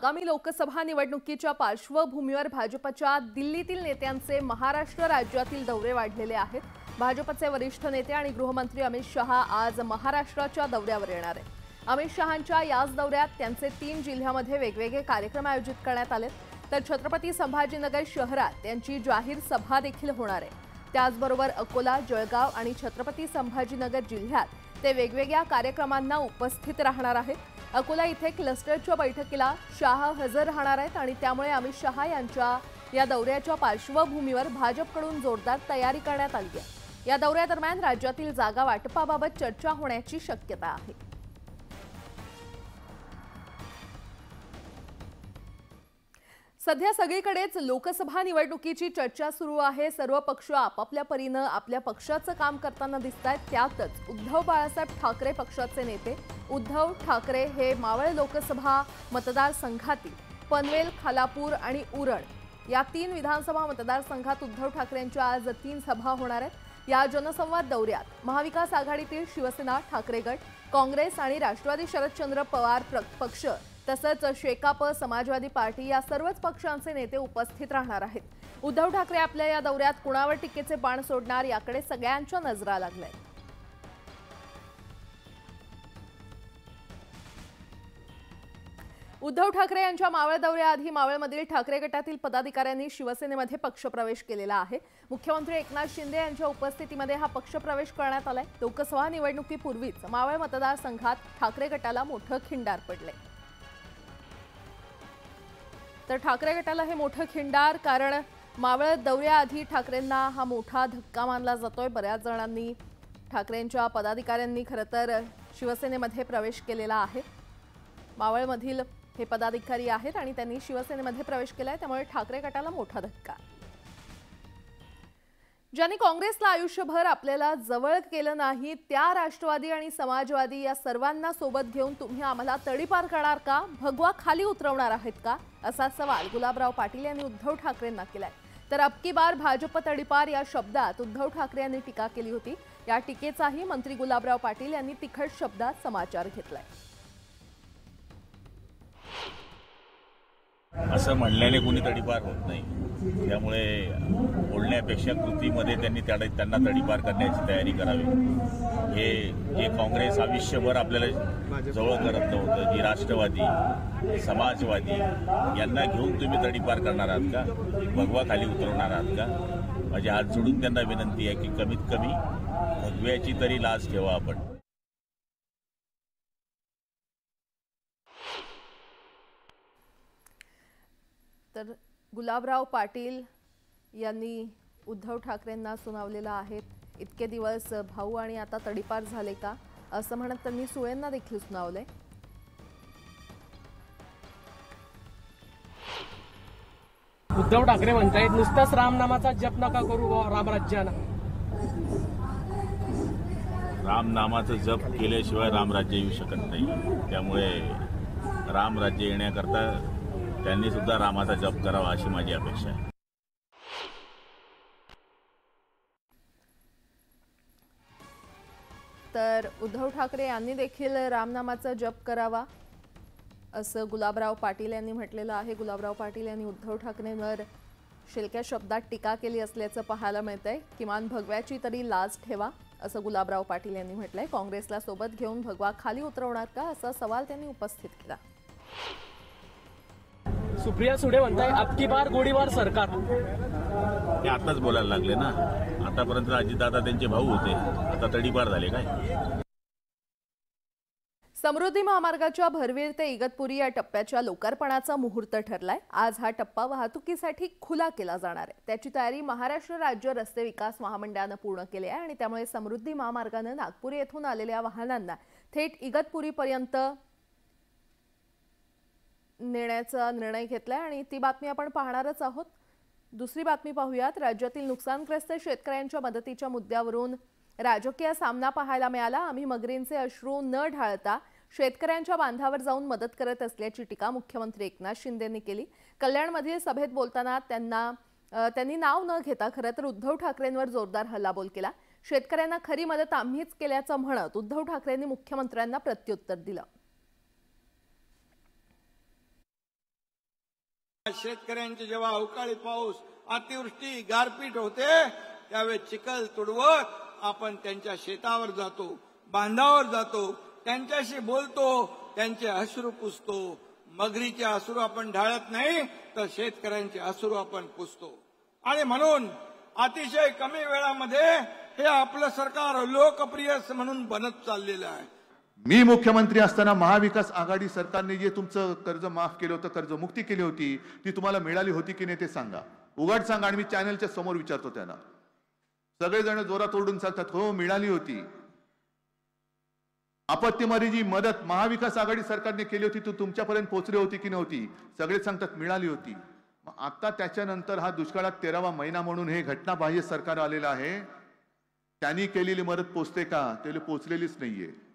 आगामी लोकसभा निवडणुकीच्या पार्श्वभूमीवर भाजपच्या दिल्लीतील नेत्यांचे महाराष्ट्र राज्यातील दौरे वाढलेले आहेत. भाजपचे वरिष्ठ नेते आणि गृहमंत्री अमित शहा आज महाराष्ट्राच्या दौऱ्यावर येणार आहेत. अमित शहांच्या याच दौऱ्यात त्यांचे तीन जिल्ह्यामध्ये वेगवेगळे कार्यक्रम आयोजित करण्यात आले तर छत्रपती संभाजीनगर शहरात त्यांची जाहीर सभा देखील होणार आहे. त्याचबरोबर अकोला जळगाव आणि छत्रपती संभाजीनगर जिल्ह्यात ते वेगवेगळ्या कार्यक्रमांना उपस्थित राहणार आहेत. अकोला इथे क्लस्टरच्या बैठकीला शाह हजर राहणार आहेत आणि त्यामुळे अमित शहा यांच्या या दौऱ्याच्या पार्श्वभूमीवर भाजपकडून जोरदार तयारी करण्यात आली आहे. या दौऱ्यादरम्यान राज्यातील जागा वाटपाबाबत चर्चा होण्याची शक्यता आहे. सध्या सगळीकडेच लोकसभा निवडणुकीची चर्चा सुरू आहे. सर्व पक्ष आपापल्या परीनं आपल्या पक्षाचं काम करताना दिसत आहेत त्यातच उद्धव बाळासाहेब ठाकरे पक्षाचे नेते. उद्धव ठाकरे हे मावळ लोकसभा मतदारसंघातील पनवेल खालापूर आणि उरण या तीन विधानसभा मतदारसंघात उद्धव ठाकरेंच्या आज तीन सभा होणार आहेत. या जनसंवाद दौऱ्यात महाविकास आघाडीतील शिवसेना ठाकरे गट काँग्रेस आणि राष्ट्रवादी शरदचंद्र पवार प्र- पक्ष तसंच शेकाप समाजवादी पार्टी या सर्वच पक्षांचे नेते उपस्थित राहणार आहेत. उद्धव ठाकरे आपल्या या दौऱ्यात कुणावर टीकेचे बाण सोडणार याकडे सगळ्यांच्या नजरा लागल्या उद्धव ठाकरे यांच्या मावळ दौऱ्याआधी मावळमधील ठाकरे गटातील पदाधिकाऱ्यांनी शिवसेनेमध्ये पक्षप्रवेश केलेला आहे. मुख्यमंत्री एकनाथ शिंदे यांच्या उपस्थितीमध्ये हा पक्षप्रवेश करण्यात आलाय. लोकसभा निवडणुकीपूर्वीच मावळ मतदारसंघात ठाकरे गटाला मोठं खिंडार पडले तर ठाकरे गटाला हे मोठं खिंडार कारण मावळ दौऱ्याआधी ठाकरेंना हा मोठा धक्का मानला जातोय. बऱ्याच जणांनी ठाकरेंच्या पदाधिकाऱ्यांनी खरं तर शिवसेनेमध्ये प्रवेश केलेला आहे. मावळमधील हे पदाधिकारी आहेत आणि त्यांनी शिवसेनेमध्ये प्रवेश केला आहे त्यामुळे ठाकरे गटाला मोठा धक्का. ज्यांनी काँग्रेसला आयुष्यभर आपल्याला जवळ केलं नाही त्या राष्ट्रवादी आणि समाजवादी या सर्वांना सोबत घेऊन तुम्ही आम्हाला तडीपार करणार का? भगवा खाली उतरवणार आहेत का? असा सवाल गुलाबराव पाटील यांनी उद्धव ठाकरेंना केलाय. तर अबकी बार भाजप तडीपार या शब्दात उद्धव ठाकरे यांनी टीका केली होती. या टीकेचाही मंत्री गुलाबराव पाटील यांनी तिखट शब्दात समाचार घेतलाय. असं म्हणल्याने कोणी तडीपार होत नाही. त्यामुळे बोलण्यापेक्षा कृतीमध्ये त्यांनी त्या त्यांना तडीपार करण्याची तयारी करावी. हे जे काँग्रेस आयुष्यभर आपल्याला जवळ करत नव्हतं. जी राष्ट्रवादी समाजवादी यांना घेऊन तुम्ही तडीपार करणार आहात का? भगवा खाली उतरवणार आहात का? माझे हात जोडून त्यांना विनंती आहे की कमीत कमी भगव्याची तरी लाज ठेवा आपण. तर गुलाबराव पाटील यांनी उद्धव ठाकरेंना सुनावलेलं आहे. इतके दिवस भाऊ आणि आता तडीपार झाले का? असं म्हणत त्यांनी सुळेंना देखील सुनावलंय. उद्धव ठाकरे म्हणतायत नुसताच रामनामाचा जप नका करू रामराज्याला. रामनामाचं जप केल्याशिवाय रामराज्य येऊ शकत नाही. त्यामुळे रामराज्य येण्याकरता त्यांनी सुद्धा रामाचा जप करावा अशी माझी अपेक्षा आहे. तर उद्धव ठाकरे यांनी देखील रामनामाचा जप करावा असं गुलाबराव पाटील यांनी म्हटलेलं आहे. गुलाबराव पाटील यांनी उद्धव ठाकरेंवर शिलक्या शब्दात टीका केली असल्याचं पाहायला मिळतंय. किमान भगव्याची तरी लाज ठेवा असं गुलाबराव पाटील यांनी म्हटलंय. काँग्रेसला सोबत घेऊन भगवा खाली उतरवणार का असा सवाल त्यांनी उपस्थित केला. सुप्रिया सुडे म्हणताय अबकी बार गोळीबार सरकार. ते आताच बोलायला लागले ना. आतापर्यंत अजितदादा त्यांचे भाऊ होते. आता तडीपार झाले काय? समृद्धी महामार्गाच्या भरवीर ते इगतपुरी या टप्प्याच्या लोकार्पणाचा मुहूर्त ठरलाय. आज हा टप्पा वाहतुकीसाठी खुला केला जाणार आहे. त्याची तयारी महाराष्ट्र राज्य रस्ते विकास महामंडळानं पूर्ण केली आहे आणि त्यामुळे समृद्धी महामार्गानं नागपूर येथून आलेल्या वाहनांना थेट इगतपुरीपर्यंत नेण्याचा निर्णय घेतलाय आणि ती बातमी आपण पाहणारच आहोत. दुसरी बातमी पाहूयात. राज्यातील नुकसानग्रस्त शेतकऱ्यांच्या मदतीच्या मुद्द्यावरून राजकीय सामना पाहायला मिळाला. आम्ही मगरींचे अश्रू न ढाळता शेतकऱ्यांच्या बांधावर जाऊन मदत करत असल्याची टीका मुख्यमंत्री एकनाथ शिंदेंनी केली. कल्याणमधील सभेत बोलताना त्यांना त्यांनी नाव न घेता खरं तर उद्धव ठाकरेंवर जोरदार हल्लाबोल केला. शेतकऱ्यांना खरी मदत आम्हीच केल्याचं म्हणत उद्धव ठाकरेंनी मुख्यमंत्र्यांना प्रत्युत्तर दिलं. शेतकऱ्यांचे जेव्हा अवकाळी पाऊस अतिवृष्टी गारपीट होते त्यावेळेस चिखल तुडवत आपण त्यांच्या शेतावर जातो बांधावर जातो त्यांच्याशी बोलतो त्यांचे अश्रू पुसतो. मगरीचे अश्रू आपण ढाळत नाही तर शेतकऱ्यांचे अश्रू आपण पुसतो. आणि म्हणून अतिशय कमी वेळामध्ये हे आपलं सरकार लोकप्रिय म्हणून बनत चाललेलं आहे. मी मुख्यमंत्री असताना महाविकास आघाडी सरकारने जे तुमचं कर्ज माफ केलं होतं कर्जमुक्ती केली होती ती तुम्हाला मिळाली होती की नाही ते सांगा. उघड सांगा आणि मी चॅनलच्या समोर विचारतो त्यांना. सगळेजण जोरात ओरडून सांगतात हो मिळाली होती. आपत्तीमध्ये जी मदत महाविकास आघाडी सरकारने केली होती ती तुमच्यापर्यंत पोहोचली होती की नव्हती? सगळे सांगतात मिळाली होती. मग आता त्याच्यानंतर हा दुष्काळात तेरावा महिना म्हणून हे घटनाबाह्य सरकार आलेलं आहे. त्यांनी केलेली मदत पोचते का? त्याला पोचलेलीच नाहीये.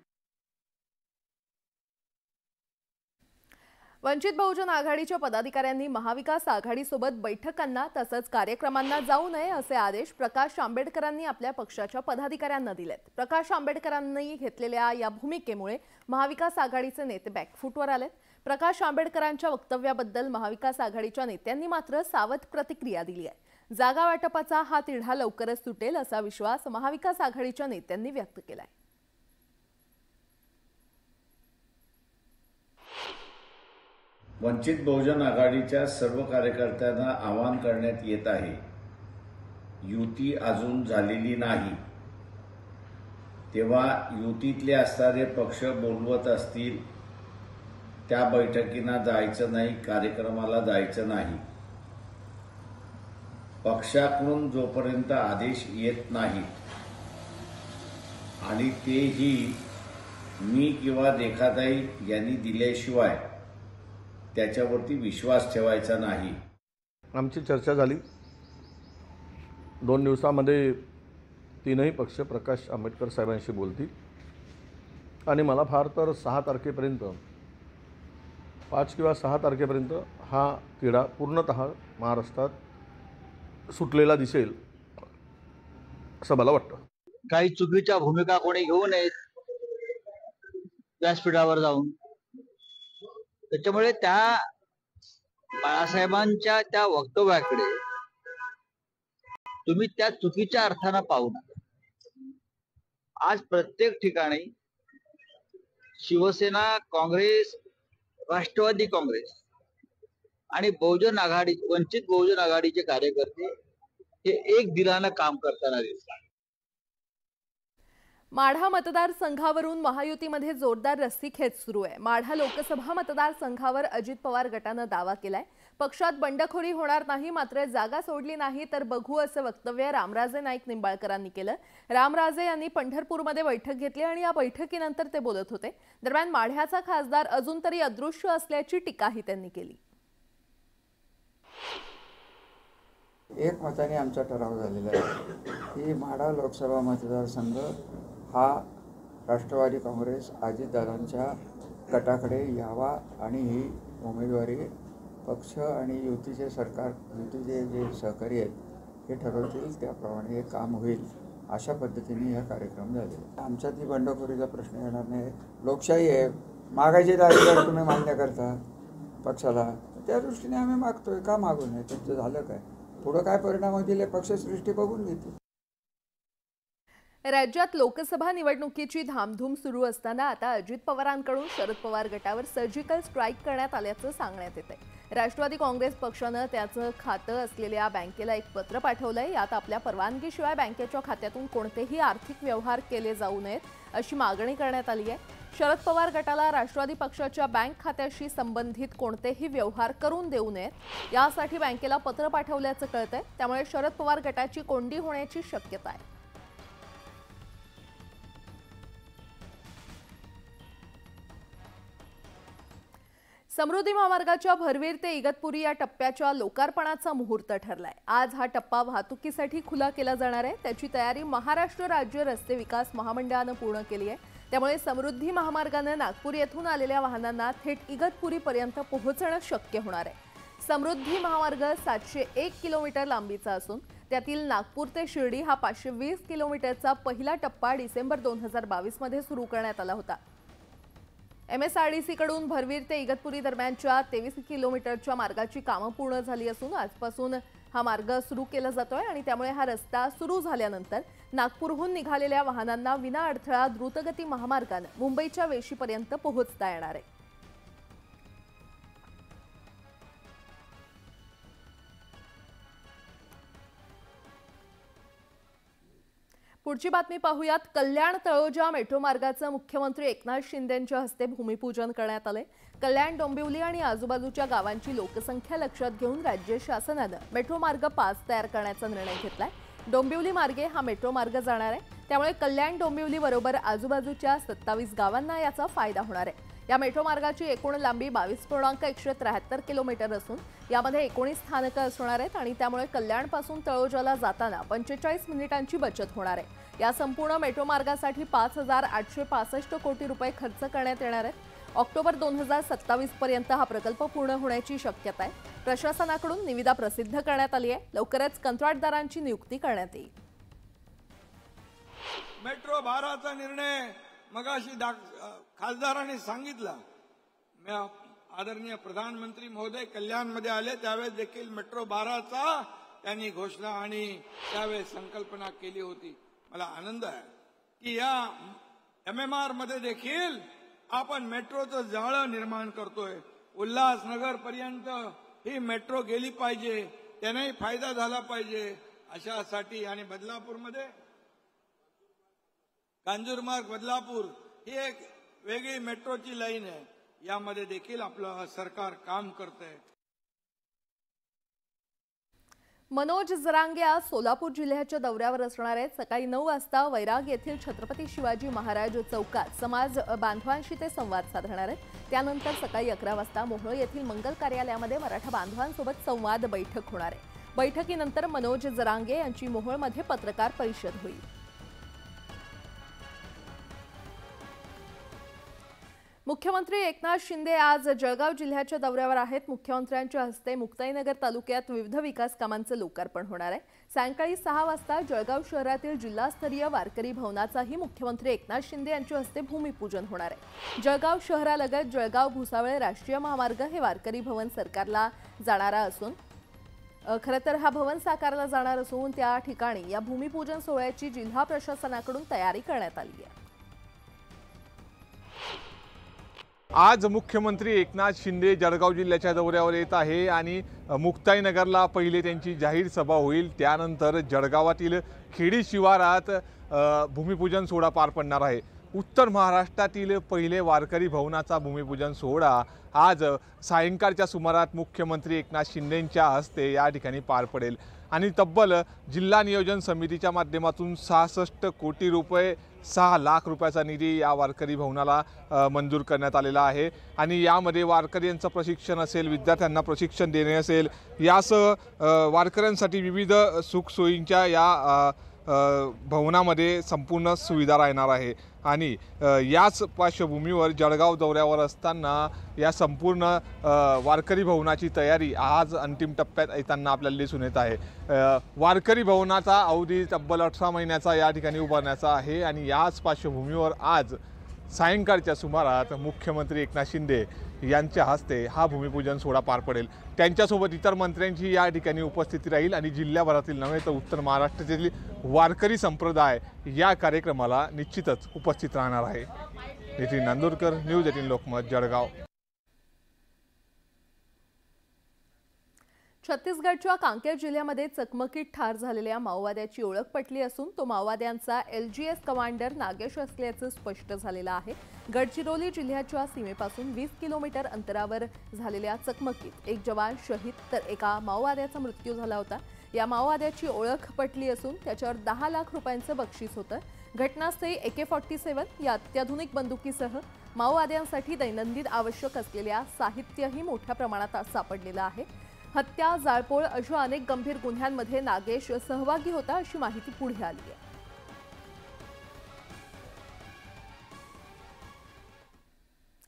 वंचित बहुजन आघाडीच्या पदाधिकाऱ्यांनी महाविकास आघाडीसोबत बैठकांना तसंच कार्यक्रमांना जाऊ नये असे आदेश प्रकाश आंबेडकरांनी आपल्या पक्षाच्या पदाधिकाऱ्यांना दिलेत. प्रकाश आंबेडकरांनी घेतलेल्या या भूमिकेमुळे महाविकास आघाडीचे नेते बॅकफूटवर आलेत. प्रकाश आंबेडकरांच्या वक्तव्याबद्दल महाविकास आघाडीच्या नेत्यांनी मात्र सावध प्रतिक्रिया दिली आहे. जागा वाटपाचा हा तिढा लवकरच सुटेल असा विश्वास महाविकास आघाडीच्या नेत्यांनी व्यक्त केला आहे वंचित बहुजन आघाडीच्या सर्व कार्यकर्त्यांना आवाहन करण्यात येत आहे. युती अजून झालेली नाही. तेव्हा युतीतले असणारे पक्ष बोलवत असतील त्या बैठकींना जायचं नाही कार्यक्रमाला जायचं नाही. पक्षाकडून जोपर्यंत आदेश येत नाहीत आणि तेही मी किंवा रेखाताई यांनी दिल्याशिवाय त्याच्यावरती विश्वास ठेवायचा नाही. आमची चर्चा झाली. दोन दिवसामध्ये तीनही पक्ष प्रकाश आंबेडकर साहेबांशी बोलतील. आणि मला फार तर सहा तारखेपर्यंत पाच किंवा सहा तारखेपर्यंत हा तिढा पूर्णत महाराष्ट्रात सुटलेला दिसेल असं मला वाटतं. काही चुकीच्या भूमिका कोणी घेऊ नयेत. व्यासपीठावर जाऊन. त्याच्यामुळे त्या बाळासाहेबांच्या त्या वक्तव्याकडे तुम्ही त्या चुकीच्या अर्थानं पाहू नका. आज प्रत्येक ठिकाणी शिवसेना काँग्रेस राष्ट्रवादी काँग्रेस आणि बहुजन आघाडी वंचित बहुजन आघाडीचे कार्यकर्ते हे एक दिलानं काम करताना दिसतात. माढा मतदारसंघावरून महायुतीमध्ये जोरदार रस्सीखेच सुरू आहे. माढा लोकसभा मतदारसंघावर अजित पवार गटानं दावा केलाय. पक्षात बंडखोरी होणार नाही मात्र जागा सोडली नाही तर बघू असं वक्तव्य रामराजे नाईक निंबाळकरांनी केलं. रामराजे यांनी पंढरपूरमध्ये बैठक घेतली आणि या बैठकीनंतर ते बोलत होते. दरम्यान माढ्याचा खासदार अजून तरी अदृश्य असल्याची टीकाही त्यांनी केली. एक मताने आमचा ठराव झालेला आहे की माढा लोकसभा मतदारसंघ हा राष्ट्रवादी काँग्रेस अजितदादांच्या गटाकडे यावा आणि ही उमेदवारी पक्ष आणि युतीचे सरकार युतीचे जे सहकारी आहेत हे ठरवतील त्याप्रमाणे हे काम होईल अशा पद्धतीने हा कार्यक्रम झाले आमच्यात ही बंडखोरीचा प्रश्न येणार नाही. लोकशाही आहे. मागायचे अधिकार तुम्ही मान्य करता पक्षाला. त्या दृष्टीने आम्ही मागतोय. का मागू नये? तुमचं झालं काय? पुढं काय परिणाम होतील हे पक्षसृष्टी बघून घेतील. राज्यात लोकसभा निवडणुकीची धामधूम सुरू असताना आता अजित पवारांकडून शरद पवार गटावर सर्जिकल स्ट्राईक करण्यात आल्याचं सांगण्यात येत आहे राष्ट्रवादी काँग्रेस पक्षानं त्याचं खातं असलेल्या बँकेला एक पत्र पाठवलंय. यात आपल्या परवानगीशिवाय बँकेच्या खात्यातून कोणतेही आर्थिक व्यवहार केले जाऊ नयेत अशी मागणी करण्यात आली आहे. शरद पवार गटाला राष्ट्रवादी पक्षाच्या बँक खात्याशी संबंधित कोणतेही व्यवहार करून देऊ नयेत. यासाठी बँकेला पत्र पाठवल्याचं कळतंय. त्यामुळे शरद पवार गटाची कोंडी होण्याची शक्यता आहे. समृद्धी महामार्गाच्या भरवीर ते इगतपुरी या टप्प्याच्या लोकार्पणाचा मुहूर्त ठरलाय. आज हा टप्पा वाहतुकीसाठी खुला केला जाणार आहे. त्याची तयारी महाराष्ट्र राज्य रस्ते विकास महामंडळानं पूर्ण केली आहे. त्यामुळे समृद्धी महामार्गानं नागपूर येथून आलेल्या वाहनांना थेट इगतपुरीपर्यंत पोहोचणं शक्य होणार आहे. समृद्धी महामार्ग सातशे एक किलोमीटर लांबीचा असून त्यातील नागपूर ते शिर्डी हा पाचशे वीस किलोमीटरचा पहिला टप्पा डिसेंबर दोन हजार बावीसमध्ये सुरू करण्यात आला होता. एम एस आर डी सीकडून भरवीर ते इगतपुरी दरम्यानच्या तेवीस किलोमीटरच्या मार्गाची कामं पूर्ण झाली असून आजपासून हा मार्ग सुरू केला जातोय आणि त्यामुळे हा रस्ता सुरू झाल्यानंतर नागपूरहून निघालेल्या वाहनांना विना अडथळा द्रुतगती महामार्गानं मुंबईच्या वेशीपर्यंत पोहोचता येणार आहे. पुढची बातमी पाहूयात. कल्याण तळोजा मेट्रो मार्गाचं मुख्यमंत्री एकनाथ शिंदेंच्या हस्ते भूमिपूजन करण्यात आले कल्याण डोंबिवली आणि आजूबाजूच्या गावांची लोकसंख्या लक्षात घेऊन राज्य शासनानं मेट्रो मार्ग पाच तयार करण्याचा निर्णय घेतलाय. डोंबिवली मार्गे हा मेट्रो मार्ग जाणार आहे. त्यामुळे कल्याण डोंबिवली बरोबर आजूबाजूच्या सत्तावीस गावांना याचा फायदा होणार आहे. या मेट्रो मार्गाची एकूण लांबी बावीस पूर्णांक एकशे त्र्याहत्तर किलोमीटर असून यामध्ये एकोणीस स्थानकं असणार आहेत आणि त्यामुळे कल्याणपासून तळोजाला जाताना पंचेचाळीस मिनिटांची बचत होणार आहे. या संपूर्ण मेट्रो मार्गासाठी पाच हजार आठशे पासष्ट कोटी रुपये खर्च करण्यात येणार आहेत. ऑक्टोबर दोन हजार सत्तावीस पर्यंत हा प्रकल्प पूर्ण होण्याची शक्यता आहे. प्रशासनाकडून निविदा प्रसिद्ध करण्यात आली आहे. लवकरच कंत्राटदारांची नियुक्ती करण्यात येईल. मेट्रो भाराचा निर्णय मगाशी अशी खासदाराने सांगितलं. मी आदरणीय प्रधानमंत्री महोदय कल्याणमध्ये आले त्यावेळेस देखील मेट्रो बाराचा त्यांनी घोषणा आणि त्यावेळेस संकल्पना केली होती. मला आनंद आहे की या एम एम आरमध्ये देखील आपण मेट्रोचं जाळं निर्माण करतोय. उल्हासनगर पर्यंत ही मेट्रो गेली पाहिजे त्यानेही फायदा झाला पाहिजे अशासाठी आणि बदलापूरमध्ये कांजूरमार्ग बदलापूर ही एक वेगळी मेट्रोची लाईन आहे. यामध्ये देखील आपलं सरकार काम करतंय. मनोज जरांगे आज सोलापूर जिल्ह्याच्या दौऱ्यावर असणार आहेत. सकाळी नऊ वाजता वैराग येथील छत्रपती शिवाजी महाराज चौकात समाज बांधवांशी ते संवाद साधणार आहेत. त्यानंतर सकाळी अकरा वाजता मोहोळ येथील मंगल कार्यालयामध्ये मराठा बांधवांसोबत संवाद बैठक होणार आहे. बैठकीनंतर मनोज जरांगे यांची मोहोळमध्ये पत्रकार परिषद होईल. मुख्यमंत्री एकनाथ शिंदे आज जळगाव जिल्ह्याच्या दौऱ्यावर आहेत. मुख्यमंत्र्यांच्या हस्ते मुक्ताईनगर तालुक्यात विविध विकास कामांचं लोकार्पण होणार आहे. सायंकाळी सहा वाजता जळगाव शहरातील जिल्हास्तरीय वारकरी भवनाचाही मुख्यमंत्री एकनाथ शिंदे यांच्या हस्ते भूमिपूजन होणार आहे. जळगाव शहरालगत जळगाव भुसावळ राष्ट्रीय महामार्ग हे वारकरी भवन सरकारला जाणारा असून खरं तर हा भवन साकारला जाणार असून त्या ठिकाणी या भूमिपूजन सोहळ्याची जिल्हा प्रशासनाकडून तयारी करण्यात आली आहे. आज मुख्यमंत्री एकनाथ शिंदे जळगाव जिल्ह्याच्या दौऱ्यावर येत आहे आणि मुक्ताईनगरला पहिले त्यांची जाहीर सभा होईल. त्यानंतर जळगावातील खेडी शिवारात भूमिपूजन सोहळा पार पडणार आहे. उत्तर महाराष्ट्रातील पहिले वारकरी भवनाचा भूमिपूजन सोहळा आज सायंकाळच्या सुमारात मुख्यमंत्री एकनाथ शिंदेंच्या हस्ते या ठिकाणी पार पडेल. आणि तब्बल जिल्हा नियोजन समितीच्या माध्यमातून सहासष्ट कोटी रुपये सहा लाख रुपयाचा निधी या वारकरी भवनाला मंजूर करण्यात आलेला आहे. आणि यामध्ये वारकऱ्यांचं प्रशिक्षण असेल विद्यार्थ्यांना प्रशिक्षण देणे असेल यासह वारकऱ्यांसाठी विविध सुखसोयींच्या या भवनामध्ये संपूर्ण सुविधा राहणार आहे. आणि याच पार्श्वभूमीवर जळगाव दौऱ्यावर असताना या संपूर्ण वारकरी भवनाची तयारी आज अंतिम टप्प्यात येताना आपल्याला दिसून येत आहे. वारकरी भवनाचा अवधी तब्बल अठरा महिन्याचा या ठिकाणी उभारण्याचा आहे. आणि याच पार्श्वभूमीवर आज सायंकाळच्या सुमारात मुख्यमंत्री एकनाथ शिंदे यांच्या हस्ते हा भूमिपूजन सोहळा पार पडेल. त्यांच्यासोबत इतर मंत्र्यांची या ठिकाणी उपस्थिती राहील आणि जिल्ह्याभरातील नव्हे तर उत्तर महाराष्ट्रातील वारकरी संप्रदाय या कार्यक्रमाला निश्चितच उपस्थित राहणार आहे. Nitin Nandurkar news eighteen Lokmat Jalgaon. छत्तीसगडच्या कांकेर जिल्ह्यामध्ये चकमकीत ठार झालेल्या माओवाद्याची ओळख पटली असून तो माओवाद्यांचा एलजीएस कमांडर नागेश असल्याचं स्पष्ट झालेलं आहे. गडचिरोली जिल्ह्याच्या सीमेपासून वीस किलोमीटर अंतरावर झालेल्या चकमकीत एक जवान शहीद तर एका माओवाद्याचा मृत्यू झाला होता. या माओवाद्याची ओळख पटली असून त्याच्यावर दहा लाख रुपयांचं बक्षीस होतं. घटनास्थळी एके फॉर्टी सेव्हन या अत्याधुनिक बंदुकीसह माओवाद्यांसाठी दैनंदिन आवश्यक असलेल्या साहित्यही मोठ्या प्रमाणात सापडलेलं आहे. हत्या जाळपोळ अशा अनेक गंभीर गुन्ह्यांमध्ये नागेश सहभागी होता अशी माहिती पुढे आली आहे.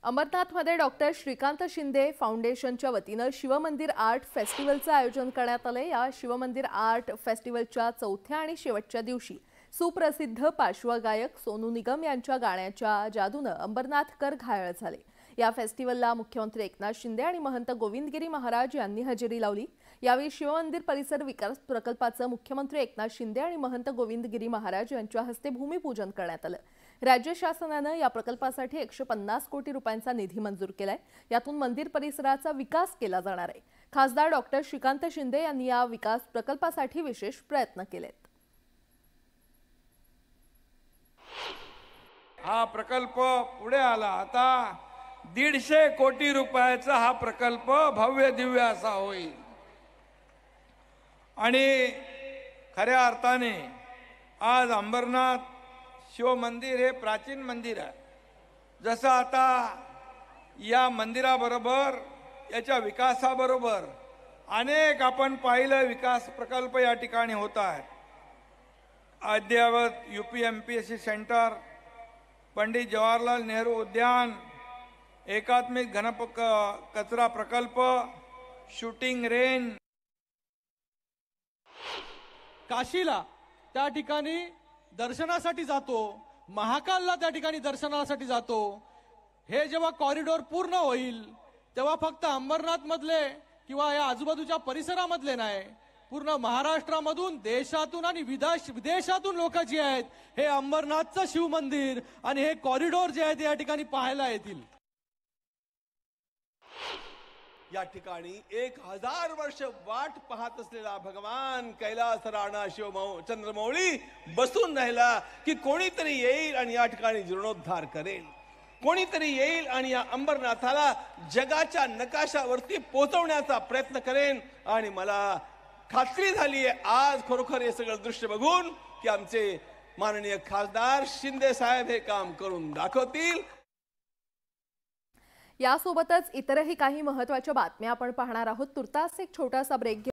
अमरनाथमध्ये डॉक्टर श्रीकांत शिंदे फाउंडेशनच्या वतीनं शिवमंदिर आर्ट फेस्टिवलचं आयोजन करण्यात आलं या शिवमंदिर आर्ट फेस्टिवलच्या चौथ्या आणि शेवटच्या दिवशी सुप्रसिद्ध पार्श्वगायक सोनू निगम यांच्या गाण्याच्या जादूनं अंबरनाथकर घायल झाले. या फेस्टिवलला मुख्यमंत्री एकनाथ शिंदे आणि महंत गोविंदगिरी महाराज यांनी हजेरी लावली. यावेळी शिवमंदिर परिसर विकास प्रकल्पाचं मुख्यमंत्री एकनाथ शिंदे आणि महंत गोविंदगिरी महाराज यांच्या हस्ते भूमिपूजन करण्यात आलं. राज्य शासनानं या प्रकल्पासाठी एकशे पन्नास कोटी रुपयांचा निधी मंजूर केलाय. यातून मंदिर परिसराचा विकास केला जाणार आहे. खासदार डॉक्टर श्रीकांत शिंदे यांनी या विकास प्रकल्पासाठी विशेष प्रयत्न केलेत. हा प्रकल्प पुढे आला. आता दीडशे कोटी रुपयाचा हा प्रकल्प भव्य दिव्य असा होईल. आणि खऱ्या अर्थाने आज अंबरनाथ शिव मंदिर हे प्राचीन मंदिर आहे. जसं आता या मंदिराबरोबर याच्या विकासाबरोबर अनेक आपण पाहिलं विकास प्रकल्प या ठिकाणी होत आहेत. अद्ययावत U P M P S C centre Pandit Jawaharlal Nehru उद्यान एकात्मिक घनप कचरा प्रकल्प शूटिंग रेंज काशीला त्या ठिकाणी दर्शनासाठी जातो महाकालला त्या ठिकाणी दर्शनासाठी जातो. हे जेव्हा कॉरिडॉर पूर्ण होईल तेव्हा फक्त अंबरनाथ मधले किंवा या आजूबाजूच्या परिसरामधले नाही पूर्ण महाराष्ट्रामधून देशातून आणि विदेश विदेशातून लोक जी आहेत हे अंबरनाथचं शिवमंदिर आणि हे कॉरिडॉर जे आहे ते या ठिकाणी पाहायला येतील. या ठिकाणी एक हजार वर्ष वाट पाहत असलेला भगवान कैलास राणा शिवमौ चंद्रमौळी बसून राहिला की कोणीतरी येईल आणि या ठिकाणी जीर्णोद्धार करेल. कोणीतरी येईल आणि या अंबरनाथाला जगाच्या नकाशावरती पोचवण्याचा प्रयत्न करेन. आणि मला खात्री झाली आहे आज खरोखर हे सगळं दृश्य बघून की आमचे माननीय खासदार शिंदे साहेब हे काम करून दाखवतील. यासोबतच इतरही काही महत्त्वाच्या बातम्या आपण पाहणार आहोत. तुर्तास एक छोटासा ब्रेक